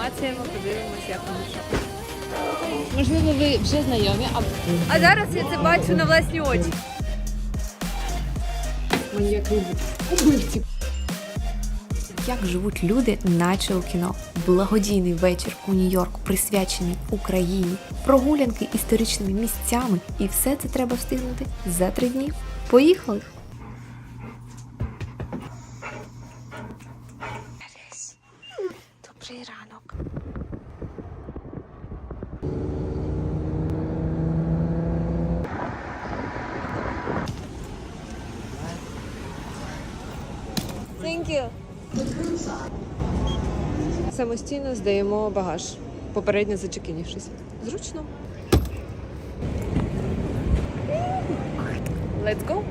інформаціями, подивимося, як воно що. Можливо, ви вже знайомі, а А зараз я це бачу на власні очі. маньяки убивці. Як живуть люди, наче у кіно. Благодійний вечір у Нью-Йорк присвячений Україні, прогулянки історичними місцями, і все це треба встигнути за три дні. Поїхали! You. Самостійно здаємо багаж, попередньо зачекінівшись. Зручно. Let's go.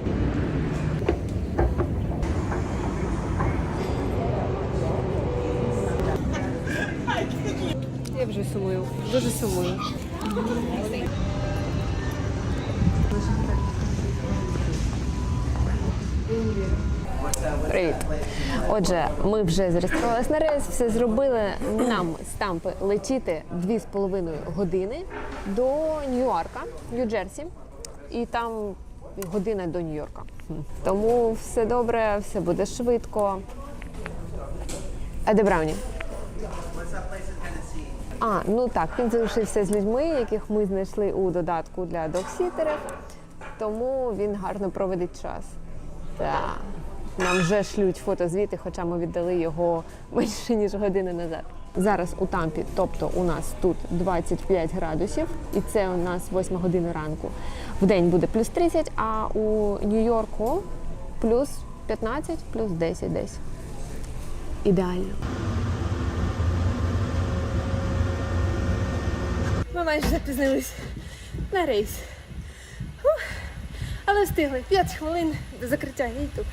Я вже сумую, дуже сумую. Привіт. Отже, ми вже зареєструвалися на рейс, все зробили. Нам з Тампи летіти 2,5 години до Нью-Йорка, Нью-Джерсі, і там година до Нью-Йорка. Тому все добре, все буде швидко. А де Брауні? А, ну так, він залишився з людьми, яких ми знайшли у додатку для доксітерів, тому він гарно проведить час. Так. Нам вже шлють фотозвіти, хоча ми віддали його менше ніж годину назад. Зараз у Тампі, тобто у нас тут 25 градусів, і це у нас 8 година ранку. В день буде плюс 30, а у Нью-Йорку плюс 15, плюс 10 десь. Ідеально. Ми майже запізнились на рейс. Але встигли 5 хвилин до закриття гейту.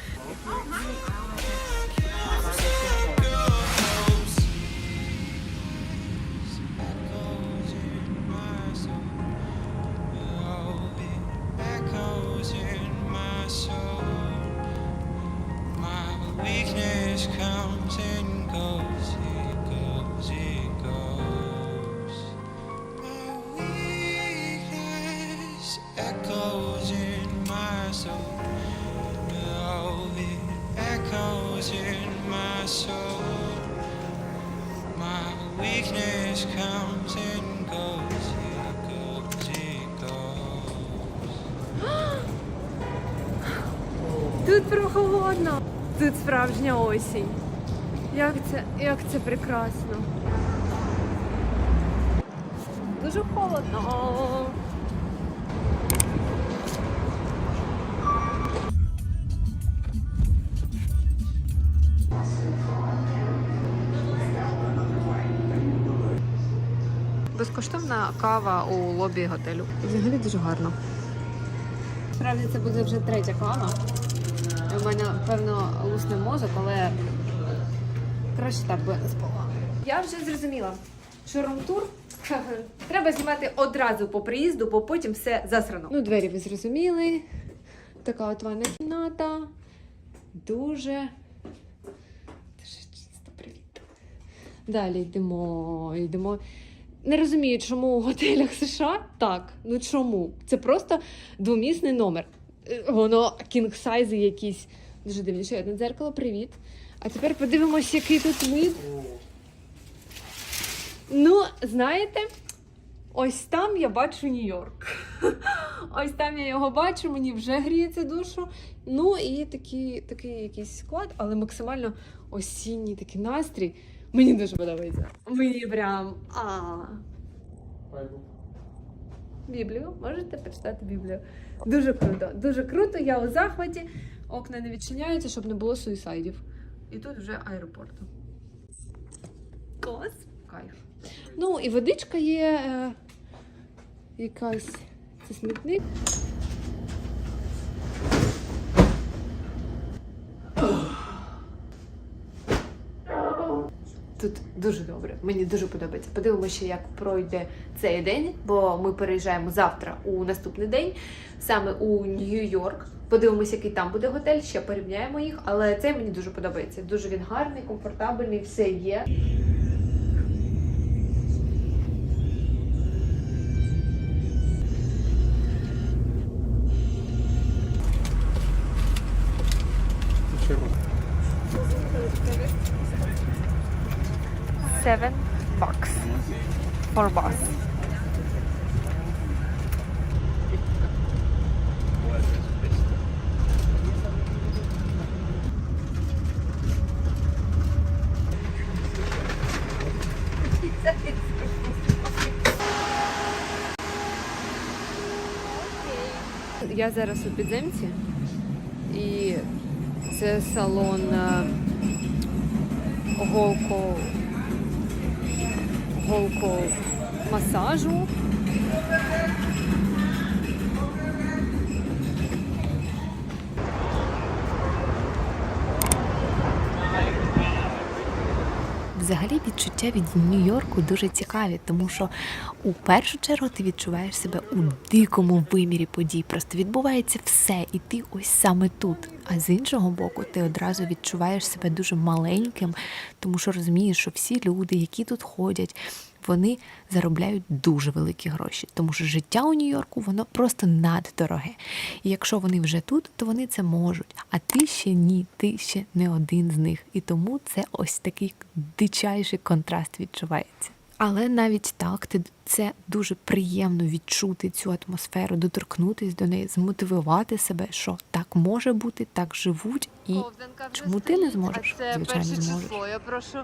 Тут прохолодно. Тут справжня осінь. Як це, як це прекрасно. Дуже холодно. Безкоштовна кава у лобі готелю. Взагалі дуже гарно. Справді це буде вже третя кава. У мене, певно, лусне мозок, але краще так би не спала. Я вже зрозуміла, що румтур треба знімати одразу по приїзду, бо потім все засрано. Ну, двері ви зрозуміли. Така от ванна кімната. Дуже. Дуже чисто привіт. Далі йдемо, йдемо. Не розумію, чому у готелях США так. Ну чому? Це просто двомісний номер. Е, Воно кінг-сайзи якісь. Дуже дивні. Ще одне дзеркало, привіт. А тепер подивимось, який тут вид. Ну, знаєте, ось там я бачу Нью-Йорк. Ось там я його бачу, мені вже гріється душу. Ну і такий, такий якийсь склад, але максимально осінній такий настрій. Мені дуже подобається. Мені прям. А. Біблію. Можете почитати Біблію. Дуже круто. Дуже круто. Я у захваті. Окна не відчиняються, щоб не було суїсайдів. І тут вже аеропорту. Клас. Кайф. Ну, і водичка є. Е, якась. Це смітник. Дуже добре, мені дуже подобається. Подивимося, як пройде цей день, бо ми переїжджаємо завтра у наступний день, саме у Нью-Йорк. Подивимося, який там буде готель, ще порівняємо їх. Але цей мені дуже подобається. Дуже він гарний, комфортабельний, все є. 7 bucks for bus. Я зараз у підземці і це салон е, голко, голко масажу. Взагалі відчуття від Нью-Йорку дуже цікаві, тому що у першу чергу ти відчуваєш себе у дикому вимірі подій. Просто відбувається все, і ти ось саме тут. А з іншого боку, ти одразу відчуваєш себе дуже маленьким, тому що розумієш, що всі люди, які тут ходять, вони заробляють дуже великі гроші, тому що життя у Нью-Йорку воно просто наддороге. І якщо вони вже тут, то вони це можуть. А ти ще ні, ти ще не один з них. І тому це ось такий дичайший контраст відчувається. Але навіть так, ти це дуже приємно відчути цю атмосферу, доторкнутись до неї, змотивувати себе, що так може бути, так живуть, і вже чому ти не зможеш? А це Звичайно, перше зможеш. число. Я прошу,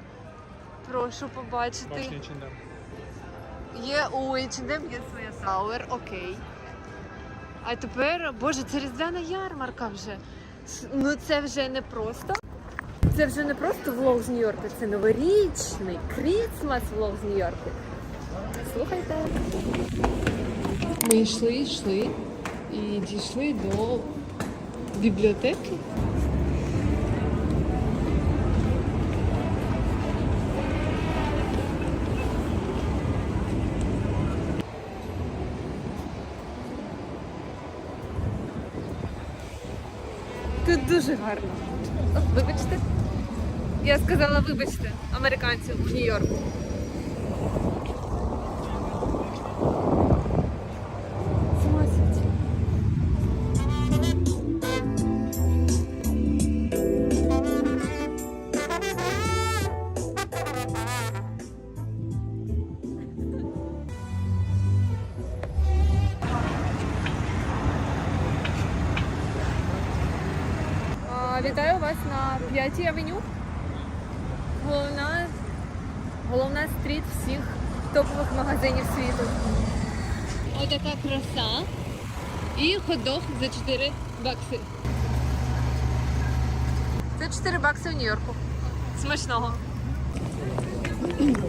прошу побачити. Є у H&M є своя сауер, окей. А тепер, боже, це різдвяна ярмарка вже. Ну це вже не просто. Це вже не просто влог з Нью-Йорка, це новорічний крісмас влог з Нью-Йорку. Слухайте. Ми йшли, йшли і дійшли до бібліотеки. Дуже гарно. Вибачте. Я сказала, вибачте, американців у Нью-Йорку. Головна стріт всіх топових магазинів світу. Отака краса. І хот-дог за 4 бакси. Це 4 бакси в Нью-Йорку. Смачного.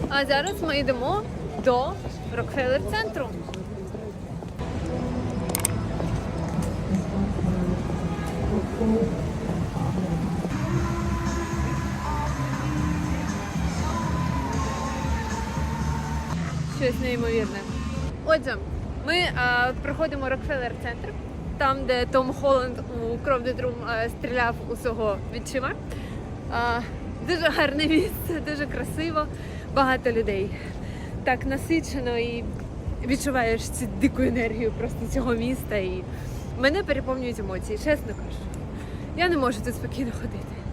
А зараз ми йдемо до Рокфеллер центру. Щось неймовірне. Отже, ми а, проходимо Рокфеллер центр, там, де Том Холланд у Кров Детрум стріляв усього відчима. А, дуже гарне місце, дуже красиво, багато людей. Так насичено і відчуваєш цю дику енергію просто цього міста. І мене переповнюють емоції, чесно кажу. Я не можу тут спокійно ходити.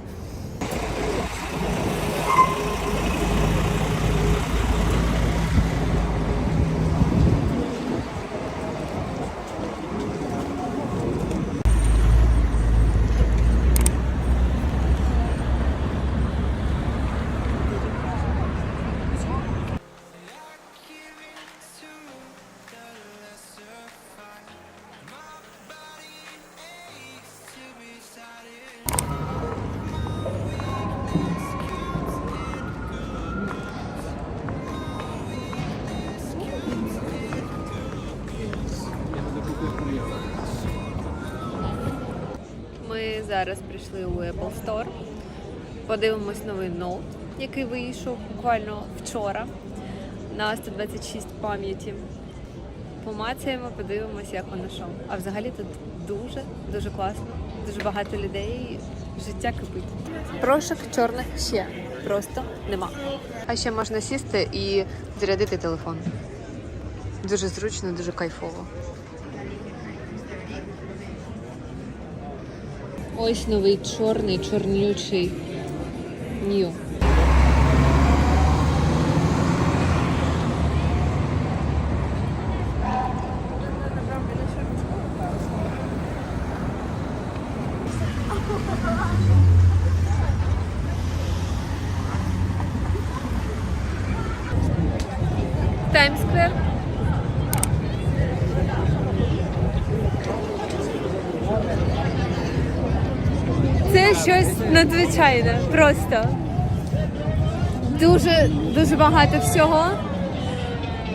Зараз прийшли у Apple Store. Подивимось новий ноут, який вийшов буквально вчора на 126 пам'яті. Помацаємо, подивимось, як воно що. А взагалі тут дуже дуже класно, дуже багато людей. Життя кипить. Прошок чорних ще просто нема. А ще можна сісти і зарядити телефон. Дуже зручно, дуже кайфово. Ось новий чорний, чорнючий Нью. Таймсквер. Це щось надзвичайне, просто. Дуже дуже багато всього.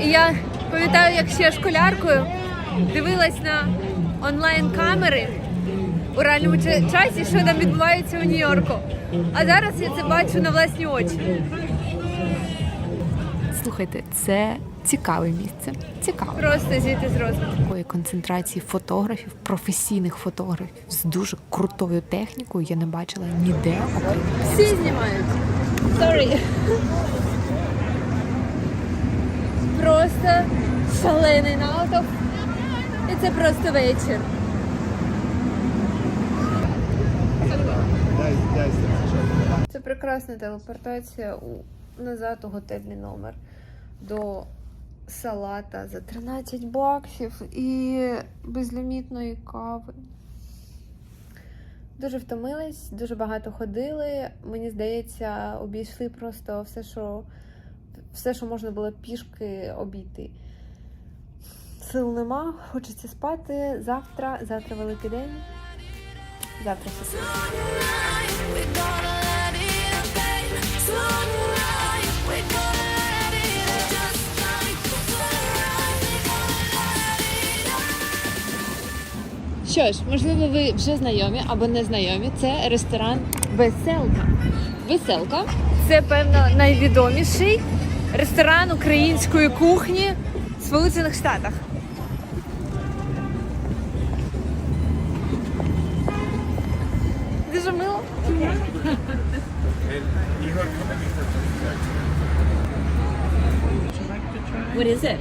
І я пам'ятаю, як ще школяркою дивилась на онлайн-камери у реальному часі, що там відбувається у Нью-Йорку. А зараз я це бачу на власні очі. Слухайте, це цікаве місце. Цікаве. Просто зійти з. Такої концентрації фотографів, професійних фотографів з дуже крутою технікою я не бачила ніде, окрім Всі знімають. Sorry. Просто шалений натовп. І це просто вечір. Це прекрасна телепортація у назад у готельний номер до салата за 13 баксів і безлімітної кави. Дуже втомились, дуже багато ходили. Мені здається, обійшли просто все, що все, що можна було пішки обійти. Сил нема, хочеться спати. Завтра, завтра великий день. Завтра все. Що ж, можливо, ви вже знайомі або не знайомі. Це ресторан Веселка. Веселка це певно найвідоміший ресторан української кухні в Сполучених Штатах. Дуже мило.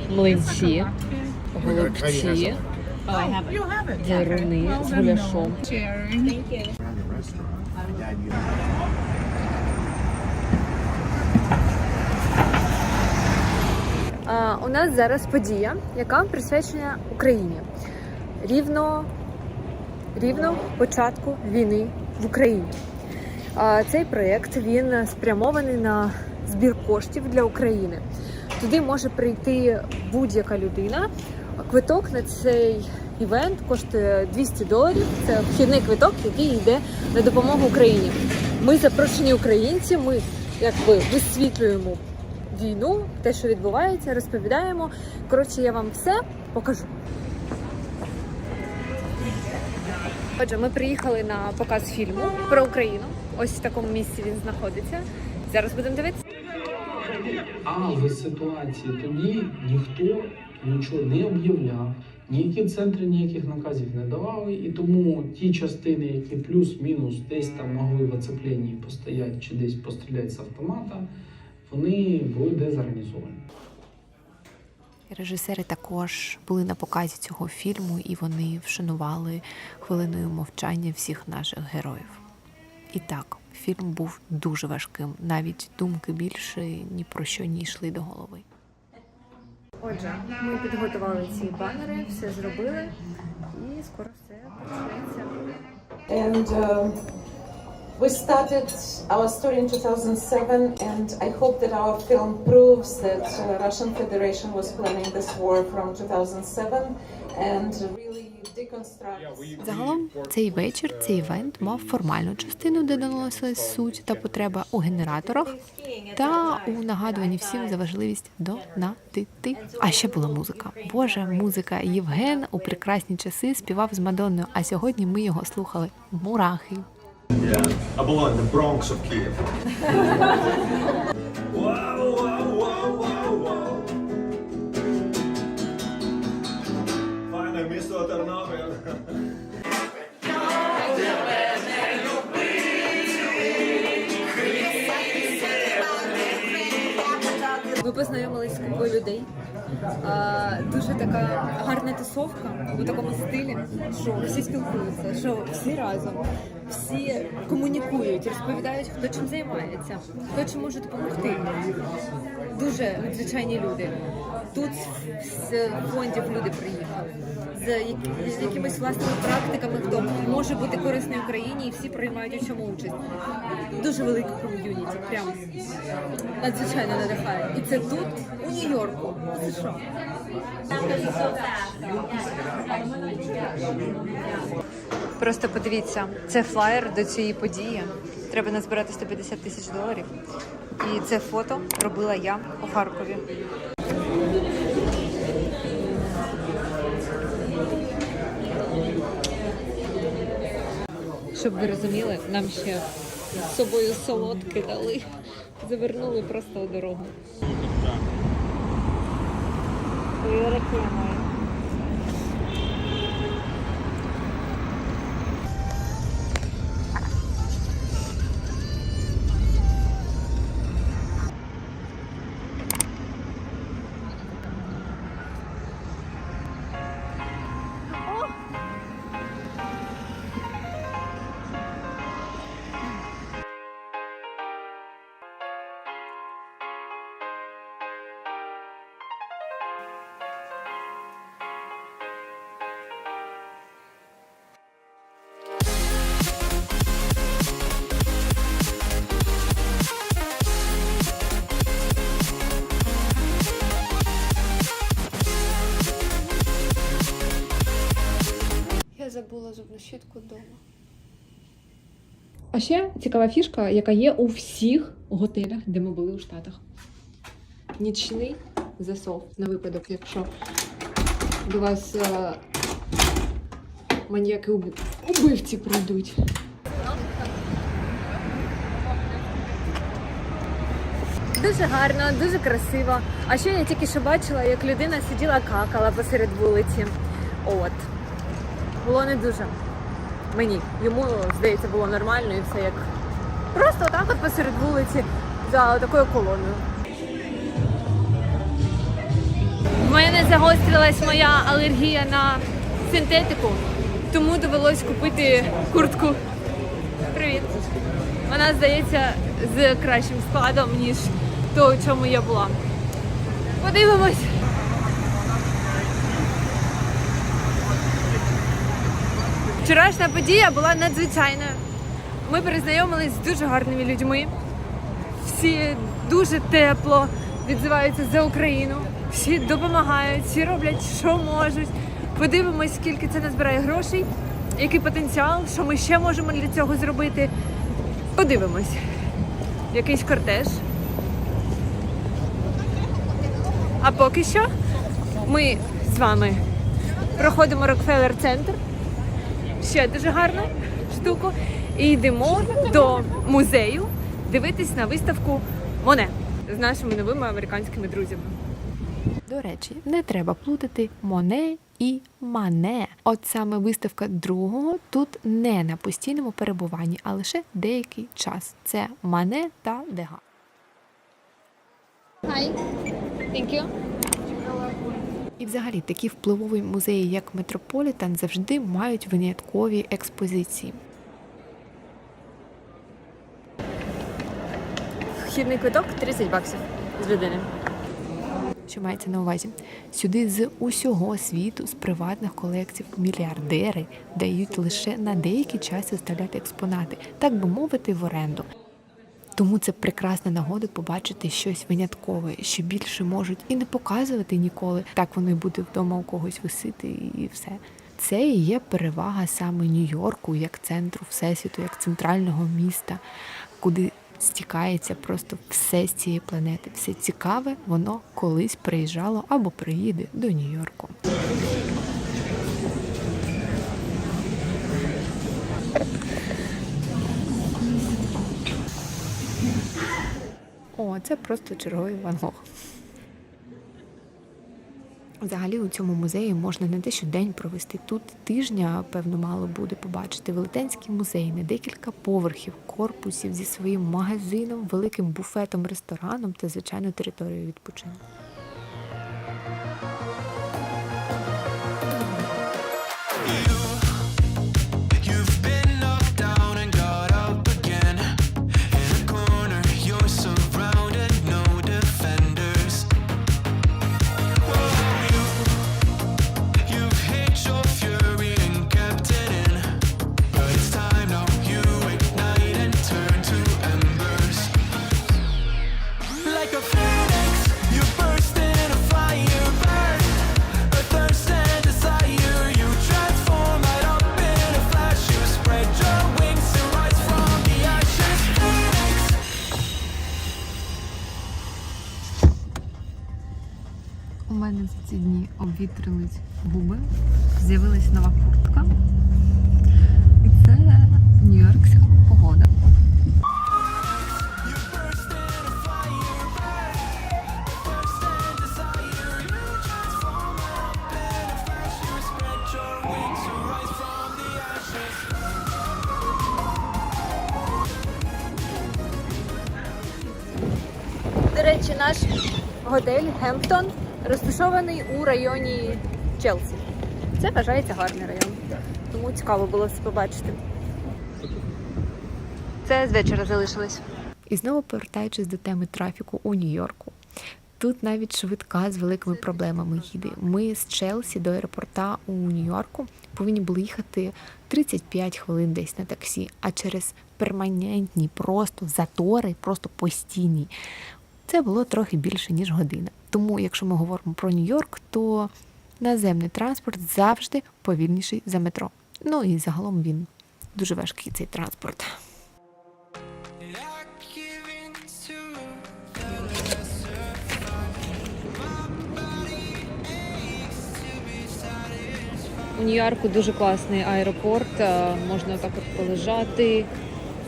Млинці, голубці, деруни з гуляшом. А, у нас зараз подія, яка присвячена Україні. Рівно, рівно початку війни в Україні. А, цей проєкт він спрямований на збір коштів для України. Туди може прийти будь-яка людина. Квиток на цей івент коштує 200 доларів. Це вхідний квиток, який йде на допомогу Україні. Ми запрошені українці. Ми якби висвітлюємо війну, те, що відбувається, розповідаємо. Коротше, я вам все покажу. Отже, ми приїхали на показ фільму про Україну. Ось в такому місці він знаходиться. Зараз будемо дивитися. А в ситуації тоді ніхто нічого не об'являв, ніякі центри ніяких наказів не давали, і тому ті частини, які плюс-мінус десь там могли в оцепленні постояти чи десь постріляти з автомата, вони були дезорганізовані. Режисери також були на показі цього фільму, і вони вшанували хвилиною мовчання всіх наших героїв. І так, фільм був дуже важким. Навіть думки більше ні про що не йшли до голови. Отже, ми підготували ці банери, все зробили, і скоро все почнеться. And um, we started our story in 2007, and I hope that our film proves that uh, Russian Federation was planning this war from 2007 and really deconstructs. Загалом цей вечір, цей івент мав формальну частину, де доносилась суть та потреба у генераторах та у нагадуванні всім за важливість донатити. А ще була музика. Боже, музика Євген у прекрасні часи співав з Мадонною, а сьогодні ми його слухали. Мурахи. I belong in the Bronx of Kiev. grudei. Дуже така гарна тусовка у такому стилі, що всі спілкуються, що всі разом, всі комунікують, розповідають, хто чим займається, хто чим може допомогти. Дуже надзвичайні люди. Тут з фондів люди приїхали. З, як- з якимись власними практиками, хто може бути корисний Україні, і всі приймають у цьому участь. Дуже велике ком'юніті, прям надзвичайно надихає. І це тут, у Нью-Йорку. Просто подивіться, це флаєр до цієї події. Треба назбирати 150 тисяч доларів. І це фото робила я у Харкові. Щоб ви розуміли, нам ще з собою солодки дали. Завернули просто у дорогу. Рекламою. Я забула вдома. А ще цікава фішка, яка є у всіх готелях, де ми були у Штатах. Нічний засов на випадок, якщо до вас е, маньяки убивці прийдуть. Дуже гарно, дуже красиво. А ще я тільки що бачила, як людина сиділа какала посеред вулиці. От. Було не дуже. Мені. Йому, здається, було нормально і все як. Просто отак от посеред вулиці за такою колоною. В мене загострилась моя алергія на синтетику, тому довелось купити куртку. Привіт. Вона здається з кращим складом, ніж то, у чому я була. Подивимось. Вчорашня подія була надзвичайною. Ми перезнайомились з дуже гарними людьми. Всі дуже тепло відзиваються за Україну. Всі допомагають, всі роблять, що можуть. Подивимось, скільки це назбирає грошей, який потенціал, що ми ще можемо для цього зробити. Подивимось. Якийсь кортеж. А поки що ми з вами проходимо Рокфеллер центр ще дуже гарну штуку. І йдемо до музею дивитись на виставку Моне з нашими новими американськими друзями. До речі, не треба плутати Моне і Мане. От саме виставка другого тут не на постійному перебуванні, а лише деякий час. Це Мане та Дега. Hi. Thank you. І взагалі такі впливові музеї, як Метрополітен, завжди мають виняткові експозиції. Вхідний квиток 30 баксів з людини. Що мається на увазі? Сюди з усього світу, з приватних колекцій, мільярдери дають лише на деякий час виставляти експонати, так би мовити, в оренду. Тому це прекрасна нагода побачити щось виняткове, що більше можуть і не показувати ніколи. Так воно і буде вдома у когось висити, і все. Це і є перевага саме Нью-Йорку як центру всесвіту, як центрального міста, куди стікається просто все з цієї планети. Все цікаве, воно колись приїжджало або приїде до Нью-Йорку. О, це просто черговий Ван Гог. Взагалі у цьому музеї можна не те, що день провести. Тут тижня, певно, мало буде побачити. Велетенський музей на декілька поверхів, корпусів зі своїм магазином, великим буфетом, рестораном та, звичайно, територією відпочинку. Речі, наш готель Гемптон розташований у районі Челсі. Це вважається гарний район. Тому цікаво було все побачити. Це з вечора залишилось. І знову повертаючись до теми трафіку у Нью-Йорку. Тут навіть швидка з великими проблемами їде. Ми з Челсі до аеропорта у Нью-Йорку повинні були їхати 35 хвилин десь на таксі, а через перманентні просто затори, просто постійні. Це було трохи більше, ніж година. Тому, якщо ми говоримо про Нью-Йорк, то наземний транспорт завжди повільніший за метро. Ну і загалом він дуже важкий цей транспорт. У Нью-Йорку дуже класний аеропорт. е, Можна так от полежати,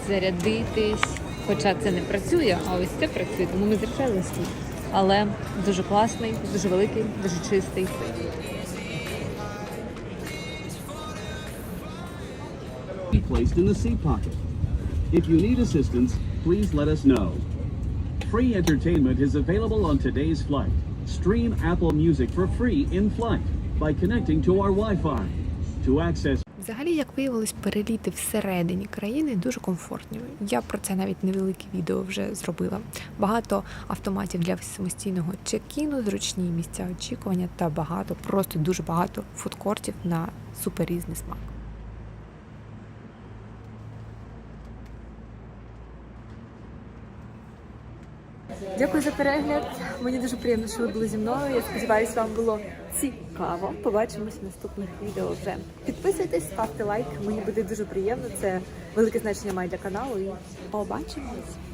зарядитись. Хоча це не працює, а ось це працює, тому ми закрилися тут. Але дуже класний, дуже великий, дуже чистий. placed in the seat pocket. If you need assistance, please let us know. Free entertainment is available on today's flight. Stream Apple Music for free in flight by connecting to our Wi-Fi. To access Взагалі, як виявилось, переліти всередині країни дуже комфортні. Я про це навіть невелике відео вже зробила. Багато автоматів для самостійного чекіну, зручні місця очікування та багато, просто дуже багато фудкортів на суперрізний смак. Дякую за перегляд. Мені дуже приємно, що ви були зі мною. Я сподіваюся, вам було цікаво. Побачимось в наступних відео вже. Підписуйтесь, ставте лайк. Мені буде дуже приємно. Це велике значення має для каналу. І побачимось.